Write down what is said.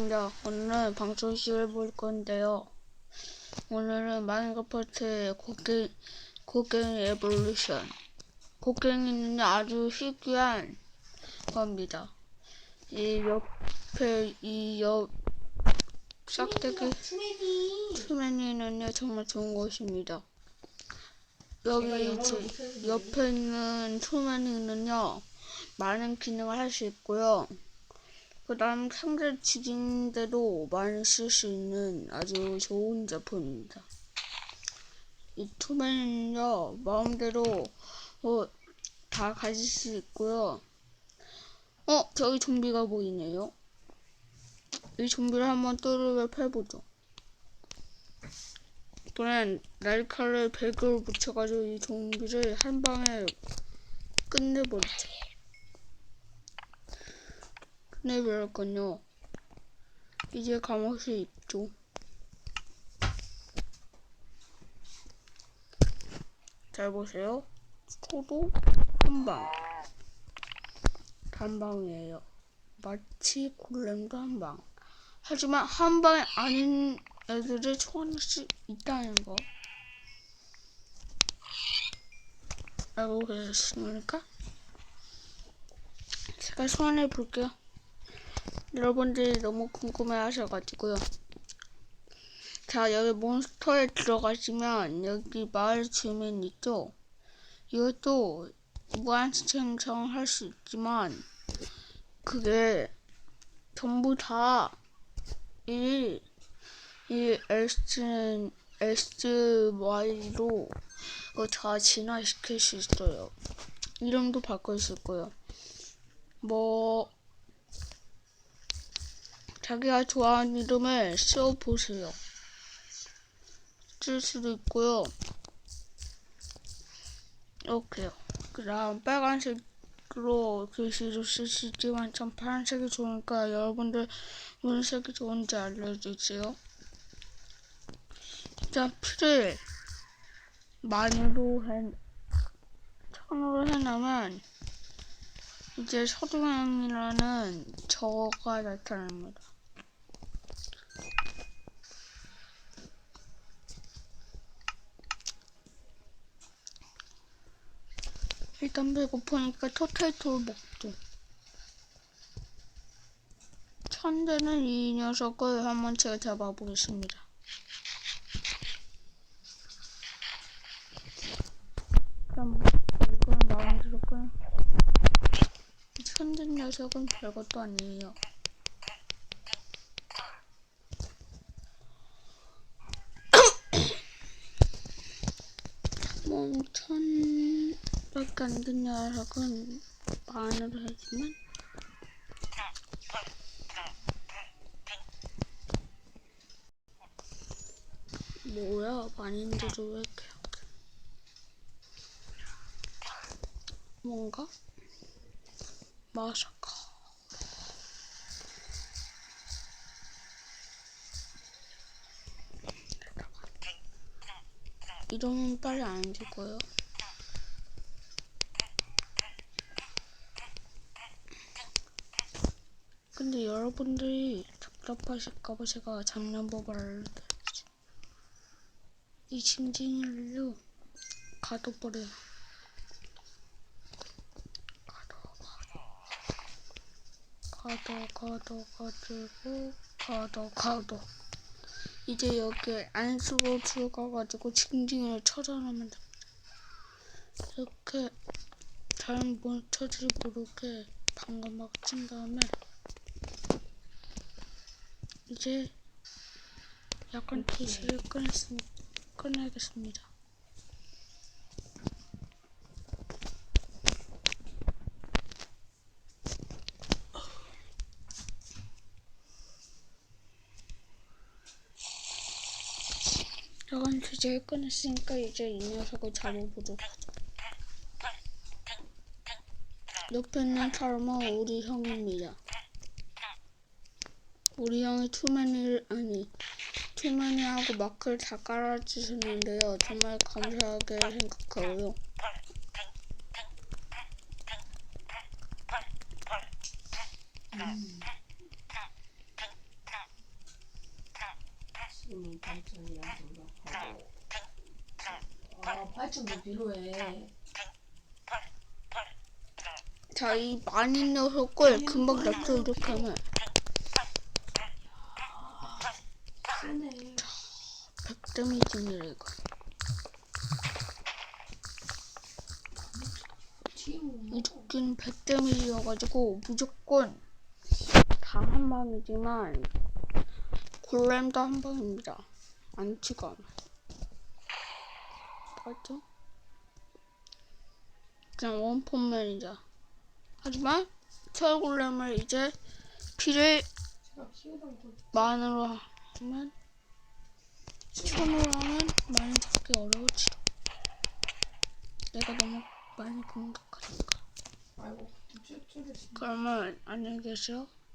반갑습니다. 오늘은 방송 시작해볼 건데요. 오늘은 마인크래프트의 곡괭, 곡괭이 에볼루션. 곡괭이는 아주 희귀한 겁니다. 이 옆에, 이 옆, 싹대기 투맨이는요, 정말 좋은 곳입니다. 여기 옆에 있는 투맨이는요, 많은 기능을 할 수 있고요. 그 다음 상대 지진대도 많이 쓸 수 있는 아주 좋은 제품입니다. 이 투맨은요, 마음대로 어, 다 가질 수 있고요. 어, 저기 좀비가 보이네요. 이 좀비를 한번 또르르 패보죠. 그냥 날칼을 배그로 붙여가지고 이 좀비를 한 방에 끝내버리죠. 끝내버렸군요. 이제 감옥에 있죠. 잘 보세요. 초도 한 방. 단방이에요. 마치 골렘도 한 방. 하지만 한 방에 아닌 소환할 수 있다는 거. 알고 계셨습니까? 제가 소환해 볼게요. 여러분들이 너무 궁금해 하셔가지고요. 자, 여기 몬스터에 들어가시면 여기 마을 주민 있죠? 이것도 무한 생성할 수 있지만 그게 전부 다 이, 이 S, SY로 다 진화시킬 수 있어요. 이름도 바꿀 수 있고요. 뭐, 자기가 좋아하는 이름을 써보세요. 쓸 수도 있고요. 이렇게요. 그 다음 빨간색으로 수 있지만 전 파란색이 좋으니까 여러분들 무슨 색이 좋은지 알려주세요. 일단 피를 만으로 해, 천으로 해놓으면 이제 서두형이라는 저가 나타납니다. 일단 배고프니까 토테이토를 먹죠. 천재는 이 녀석을 한번 제가 잡아보겠습니다. 그럼 이건 마음에 들었고요. 이 천재 녀석은 별것도 아니에요. 멍천 밖에 안 된 녀석은 반으로 하지만 뭐야? 반인데도 왜 이렇게 뭔가? 마사카. 이러면 빨리 안 죽어요 근데 여러분들이 답답하실까봐 제가 장난법을 이 징징이를요 가둬버려요. 가둬 가둬 가지고 가둬 가둬. 이제 여기 안으로 들어가가지고 징징이를 찾아내면 됩니다. 이렇게 다른 몬스터들이 모르게 방금 막친 다음에 이제 약간 기술을 꺼냈습, 꺼내겠습니다. 약간 기술을 꺼냈으니까 이제 이 녀석을 잡아보도록 하죠. 옆에 있는 사람은 우리 형입니다. 우리 형이 투맨이를 아니 투맨이하고 마크를 다 깔아주시는데요. 정말 감사하게 생각하고요. 발전이랑 생각하고 아 발전도 필요해 자, 이 많이 녀석을 금방 잡죠, 이렇게 하면. 세네 100 데미지입니다, 이거. 팀이 도끼는 100 데미지여가지고 무조건 다 한 방이지만 골렘도 한 방입니다. 안 치고. 맞죠? 그냥 원폼맨이죠. 하지만 철골렘을 이제 피를 만으로 천으로 하면 많이 잡기 어려워지죠. 내가 너무 많이 공격하니까. 아이고 쭈쭈를 그러면 안녕히 계세요.